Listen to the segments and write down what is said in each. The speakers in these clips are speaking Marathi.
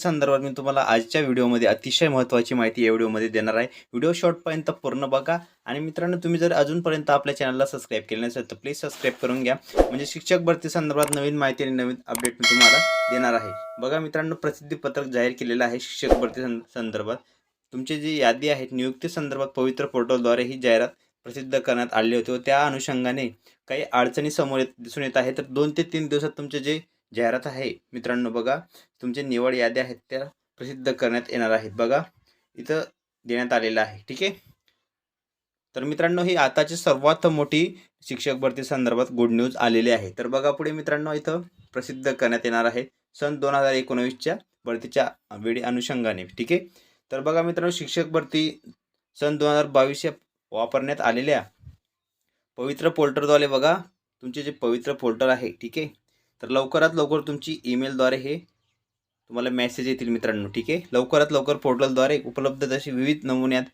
संदर्भात मी तुम्हाला आजच्या व्हिडिओमध्ये अतिशय महत्त्वाची माहिती या व्हिडिओमध्ये देणार आहे. व्हिडिओ शॉर्टपर्यंत पूर्ण बघा. आणि मित्रांनो तुम्ही जर अजूनपर्यंत आपल्या चॅनलला सबस्क्राईब केलं नसेल तर प्लीज सबस्क्राईब करून घ्या. म्हणजे शिक्षक भरती संदर्भात नवीन माहिती आणि नवीन अपडेट मी तुम्हाला देणार आहे. बघा मित्रांनो प्रसिद्धीपत्रक जाहीर केलेलं आहे शिक्षक भरती सं संदर्भात. तुमची जी यादी आहे नियुक्ती संदर्भात पवित्र पोर्टलद्वारे ही जाहिरात प्रसिद्ध करण्यात आली होती व त्या अनुषंगाने काही अडचणी समोर येत दिसून येत आहे. तर दोन ते तीन दिवसात तुमचे जे जाहिरात आहे. मित्रांनो बघा तुमचे निवड याद्या आहेत त्या प्रसिद्ध करण्यात येणार आहेत. बघा इथं देण्यात आलेलं आहे ठीक आहे? तर मित्रांनो ही आताची सर्वात मोठी शिक्षक भरती संदर्भात गुड न्यूज आलेली आहे. तर बघा पुढे मित्रांनो इथं प्रसिद्ध करण्यात येणार आहे. सन दोन हजार एकोणवीसच्या भरतीच्या वेळी अनुषंगाने ठीक आहे? तर बघा मित्रांनो शिक्षक भरती सन दोन हजार बावीस या वापरण्यात आलेल्या पवित्र पोर्टरद्वारे बघा तुमचे जे पवित्र पोर्टल आहे ठीक आहे? तर लवकरात लवकर तुमची ईमेलद्वारे हे तुम्हाला मेसेज येतील मित्रांनो ठीक आहे? लवकरात लवकर पोर्टलद्वारे उपलब्ध जशी विविध नमुन्यात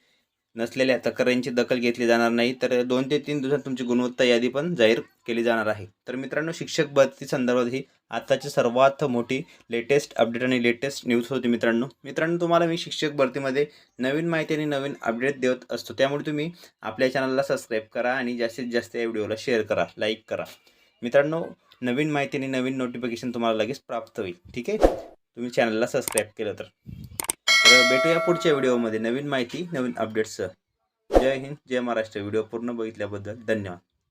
नसलेल्या तक्रारींची दखल घेतली जाणार नाही तर दोन ते तीन दिवसात तुमची गुणवत्ता यादी पण जाहीर केली जाणार आहे. तर मित्रांनो शिक्षक भरती संदर्भात ही आताची सर्वात मोठी लेटेस्ट अपडेट आणि लेटेस्ट न्यूज होती मित्रांनो. मित्रांनो तुम्हाला मी शिक्षक भरतीमध्ये नवीन माहिती आणि नवीन अपडेट देत असतो. त्यामुळे तुम्ही आपल्या चॅनलला सबस्क्राईब करा आणि जास्तीत जास्त या व्हिडिओला शेअर करा लाईक करा. मित्रांनो नवीन माहिती आणि नवीन नोटिफिकेशन तुम्हाला लगेच प्राप्त होईल. ठीक आहे? तुम्ही चॅनलला सबस्क्राईब केलं तर. तर भेटूया पुढच्या व्हिडिओमध्ये नवीन माहिती नवीन अपडेट्ससह जय हिंद जय महाराष्ट्र. व्हिडिओ पूर्ण बघितल्याबद्दल धन्यवाद.